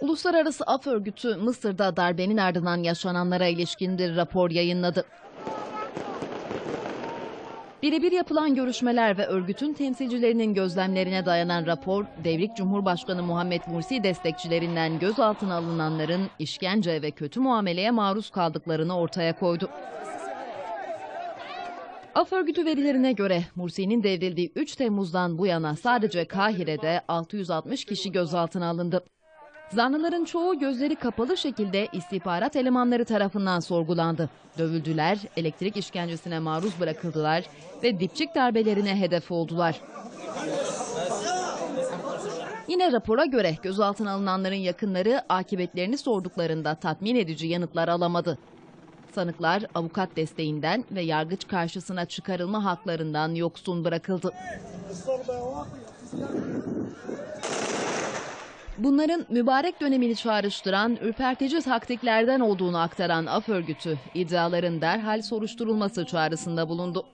Uluslararası Af Örgütü Mısır'da darbenin ardından yaşananlara ilişkin bir rapor yayınladı. Birebir yapılan görüşmeler ve örgütün temsilcilerinin gözlemlerine dayanan rapor, devrik Cumhurbaşkanı Muhammed Mursi destekçilerinden gözaltına alınanların işkence ve kötü muameleye maruz kaldıklarını ortaya koydu. Af örgütü verilerine göre Mursi'nin devrildiği 3 Temmuz'dan bu yana sadece Kahire'de 660 kişi gözaltına alındı. Zanlıların çoğu gözleri kapalı şekilde istihbarat elemanları tarafından sorgulandı. Dövüldüler, elektrik işkencesine maruz bırakıldılar ve dipçik darbelerine hedef oldular. Yine rapora göre gözaltına alınanların yakınları akıbetlerini sorduklarında tatmin edici yanıtlar alamadı. Sanıklar avukat desteğinden ve yargıç karşısına çıkarılma haklarından yoksun bırakıldı. Bunların mübarek dönemini çağrıştıran ürpertici taktiklerden olduğunu aktaran af örgütü iddiaların derhal soruşturulması çağrısında bulundu.